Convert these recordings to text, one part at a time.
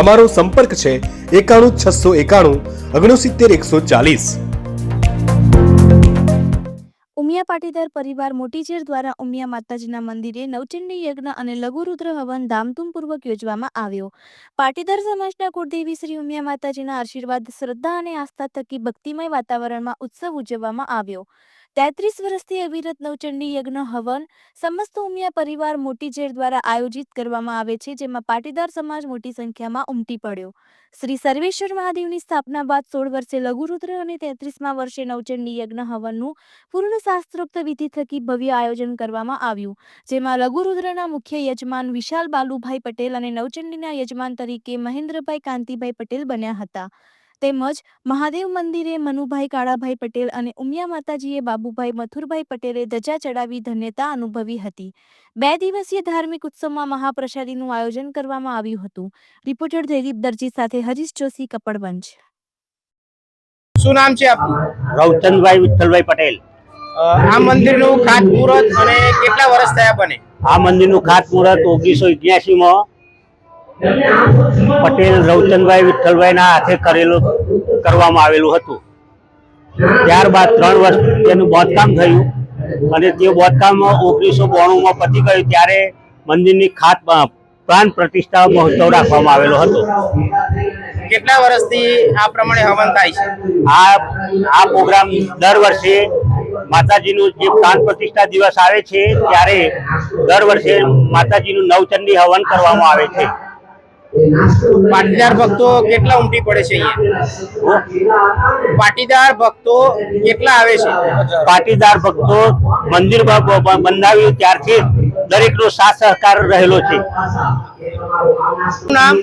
અમારો સંપર્ક છે એકાણું છસો એકાણું, ઓગણસિત્તેર, એકસો ચાલીસ. ઉમિયા પાટીદાર પરિવાર મોટીચેર દ્વારા ઉમિયા માતાજીના મંદિરે નવચંડી યજ્ઞ અને લઘુરુદ્ર હવન ધામધૂમપૂર્વક યોજવામાં આવ્યો. પાટીદાર સમાજના કુળદેવી શ્રી ઉમિયા માતાજીના આશીર્વાદ, શ્રદ્ધા અને આસ્થા થકી ભક્તિમય વાતાવરણમાં ઉત્સવ ઉજવવામાં આવ્યો. તેત્રીસ વર્ષથી અવિરત નવચંડી યજ્ઞ હવન સમસ્ત ઉમિયા પરિવાર મોટીચેર દ્વારા આયોજિત કરવામાં આવે છે, જેમાં પાટીદાર સમાજ મોટી સંખ્યામાં ઉમટી પડ્યો. શ્રી સર્વેશ્વર મહાદેવની સ્થાપના બાદ સોળ વર્ષે લઘુરુદ્ર અને તેત્રીસમાં વર્ષે નવચંડી યજ્ઞ હવનનું પૂર્ણ શાસ્ત્રોક્ત વિધિ થકી ભવ્ય આયોજન કરવામાં આવ્યું, જેમાં લઘુરુદ્રના મુખ્ય યજમાન વિશાલ બાલુભાઈ પટેલ અને નવચંડીના યજમાન તરીકે મહેન્દ્રભાઈ કાંતિભાઈ પટેલ બન્યા હતા. તેમજ મહાદેવ મંદિરે મનુભાઈ કાળાભાઈ પટેલ અને ઉમિયા માતાજીએ બાબુભાઈ મથુરભાઈ પટેલે ધજા ચડાવી ધન્યતા અનુભવી હતી. બે દિવસીય ધાર્મિક ઉત્સવમાં મહાપ્રસાદીનું આયોજન કરવામાં આવ્યું હતું. રિપોર્ટર જયદીપ દરજી સાથે હરીશ જોશી કપડવંજ શું નામ છે આપનું? રવચંદભાઈ વિઠ્ઠલભાઈ પટેલ. આ મંદિરનું ખાતમુહૂર્ત અને કેટલા વર્ષ થયા બને? આ મંદિરનું ખાતમુહૂર્ત ઓગણીસો માં પટેલ રવચંદભાઈ વિઠ્ઠલભાઈના હાથે કરેલું કરવામાં આવેલું હતું. ત્યારબાદ ત્રણ વર્ષ તેનું બાંધકામ થયું અને તે બાંધકામ ઓગણીસો બોણુંમાં પતી ગયું ત્યારે મંદિરની ખાત પ્રાણ પ્રતિષ્ઠા મહોત્સવ રાખવામાં આવેલો હતો. કેટલા વર્ષથી આ પ્રમાણે હવન થાય છે? આ આ પ્રોગ્રામ દર વર્ષે માતાજીનું જે પ્રાણ પ્રતિષ્ઠા દિવસ આવે છે ત્યારે દર વર્ષે માતાજીનું નવચંડી હવન કરવામાં આવે છે. પાટીદાર ભક્તો કેટલા ઉમટી પડે છે અહીંયા? પાટીદાર ભક્તો કેટલા આવે છે? પાટીદાર ભક્તો મંદિર બંધાવ્યું ત્યારથી દરેકનો સાથ સહકાર રહેલો છે. નામ?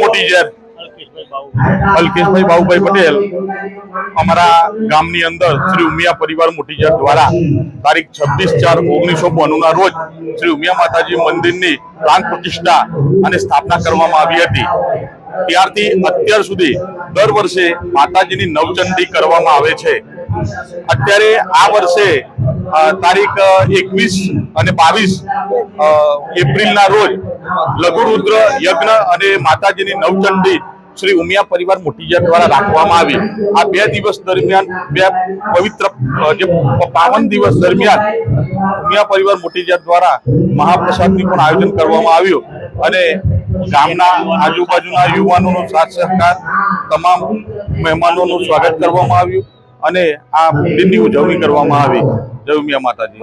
મોટીજર અલ્કેશભાઈ બાબુભાઈ પટેલ, અમારા ગામની અંદર શ્રી ઉમિયા પરિવાર મોટીજર દ્વારા તારીખ છવ્વીસ ચાર ઓગણીસો બોનું ના રોજ શ્રી ઉમિયા માતાજી મંદિરની પ્રાણ પ્રતિષ્ઠા અને સ્થાપના કરવામાં આવી હતી. ત્યારથી અત્યાર સુધી દર વર્ષે માતાજીની નવચંડી કરવામાં આવે છે. અત્યારે આ વર્ષે તારીખ એકવીસ અને બાવીસ એપ્રિલના રોજ લઘુરુદ્ર, યજ્ઞ અને માતાજીની નવચંડી શ્રી ઉમિયા પરિવાર મોટીજા દ્વારા રાખવામાં આવી. આ બે દિવસ દરમિયાન, બે પવિત્ર જે પાવન દિવસ દરમિયાન ઉમિયા પરિવાર મોટીજા દ્વારા મહાપ્રસાદની પણ આયોજન કરવામાં આવ્યું અને ગામના આજુબાજુના યુવાનોનો સાથ સહકાર, તમામ મહેમાનોનું સ્વાગત કરવામાં આવ્યું. અને આ દિનની ઉજવણી કરવામાં આવી. જય માતાજી.